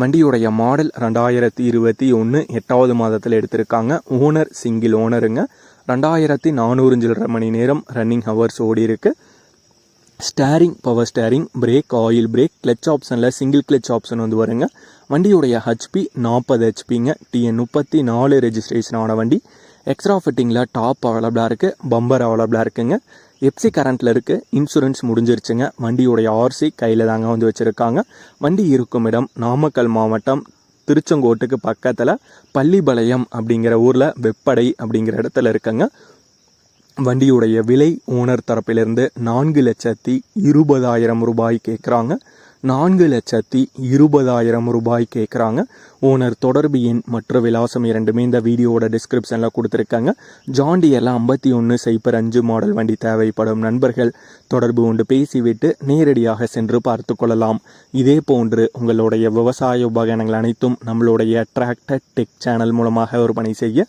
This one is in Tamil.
வண்டியுடைய மாடல் ரெண்டாயிரத்தி இருபத்தி ஒன்று எட்டாவது மாதத்தில் எடுத்திருக்காங்க. ஓனர் சிங்கிள் ஓனருங்க ரெண்டாயிரத்தி நானூறு சில்லரை மணி நேரம் ரன்னிங் ஹவர்ஸ் ஓடி இருக்கு. Steering power steering brake oil brake clutch ஆப்ஷனில் சிங்கிள் கிளச் ஆப்ஷன் வந்து வருங்க. வண்டியுடைய ஹெச்பி நாற்பது ஹெச்பிங்க டிஎன் முப்பத்தி நாலு ரெஜிஸ்ட்ரேஷன் ஆன வண்டி. எக்ஸ்ட்ரா ஃபிட்டிங்கில் டாப் அவைலபிளாக இருக்குது பம்பர் அவைலபிளாக இருக்குங்க. எப்சி கரண்ட்டில் இருக்குது இன்சூரன்ஸ் முடிஞ்சிருச்சுங்க. வண்டியுடைய ஆர்சி கையில் தாங்க வந்து வச்சுருக்காங்க. வண்டி இருக்கும் இடம் நாமக்கல் மாவட்டம் திருச்செங்கோட்டுக்கு பக்கத்தில் பள்ளிபாளையம் அப்படிங்கிற ஊரில் வெப்படை அப்படிங்கிற இடத்துல இருக்குங்க. வண்டியுடைய விலை ஓனர் தரப்பிலிருந்து நான்கு லட்சத்தி இருபதாயிரம் ரூபாய் கேட்குறாங்க நான்கு லட்சத்தி இருபதாயிரம் ரூபாய் கேட்குறாங்க ஓனர் தொடர்பு எண் மற்ற விலாசம் இரண்டுமே இந்த வீடியோவோட டிஸ்கிரிப்ஷனில் கொடுத்துருக்காங்க. ஜாண்டியெல்லாம் ஐம்பத்தி ஒன்று சைப்பர் அஞ்சு மாடல் வண்டி தேவைப்படும் நண்பர்கள். தொடர்பு கொண்டு பேசிவிட்டு நேரடியாக சென்று பார்த்து கொள்ளலாம். இதே போன்று உங்களுடைய விவசாய உபகரணங்கள் அனைத்தும் நம்மளுடைய டிராக்டர் டெக் சேனல் மூலமாக விற்பனை செய்ய